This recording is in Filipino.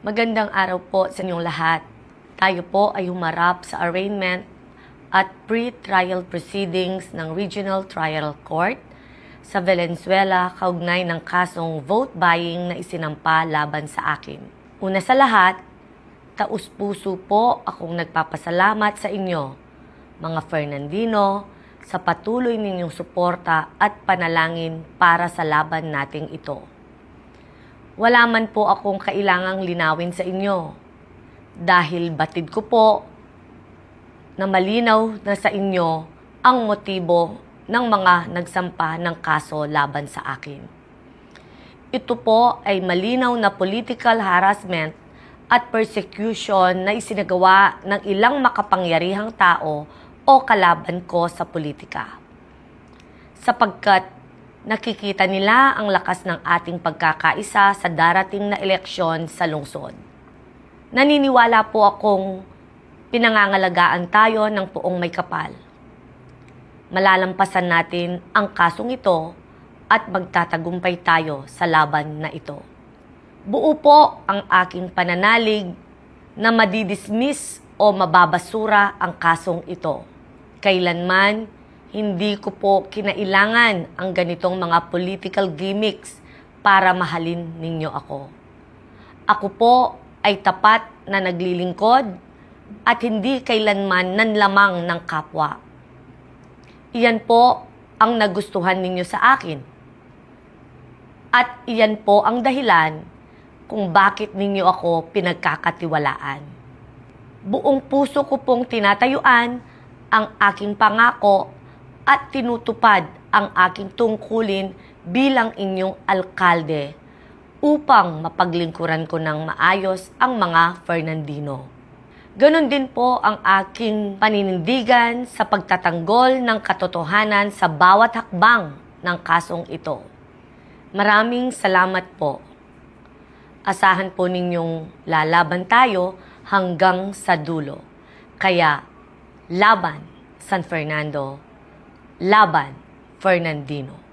Magandang araw po sa inyong lahat. Tayo po ay humarap sa arraignment at pre-trial proceedings ng Regional Trial Court sa Valenzuela kaugnay ng kasong vote buying na isinampa laban sa akin. Una sa lahat, taus-puso po akong nagpapasalamat sa inyo, mga Fernandino, sa patuloy ninyong suporta at panalangin para sa laban nating ito. Wala man po akong kailangang linawin sa inyo dahil batid ko po na malinaw na sa inyo ang motibo ng mga nagsampa ng kaso laban sa akin. Ito po ay malinaw na political harassment at persecution na isinagawa ng ilang makapangyarihang tao o kalaban ko sa politika. Sapagkat nakikita nila ang lakas ng ating pagkakaisa sa darating na eleksyon sa lungsod. Naniniwala po akong pinangangalagaan tayo ng poong may kapal. Malalampasan natin ang kasong ito at magtatagumpay tayo sa laban na ito. Buo po ang aking pananalig na madidismiss o mababasura ang kasong ito. Kailanman, hindi ko po kinailangan ang ganitong mga political gimmicks para mahalin ninyo ako. Ako po ay tapat na naglilingkod at hindi kailanman nanlamang ng kapwa. Iyan po ang nagustuhan ninyo sa akin. At iyan po ang dahilan kung bakit ninyo ako pinagkakatiwalaan. Buong puso ko pong tinatayuan ang aking pangako at tinutupad ang aking tungkulin bilang inyong alkalde upang mapaglingkuran ko ng maayos ang mga Fernandino. Ganon din po ang aking paninindigan sa pagtatanggol ng katotohanan sa bawat hakbang ng kasong ito. Maraming salamat po. Asahan po ninyong lalaban tayo hanggang sa dulo. Kaya, laban San Fernando, laban Fernandino.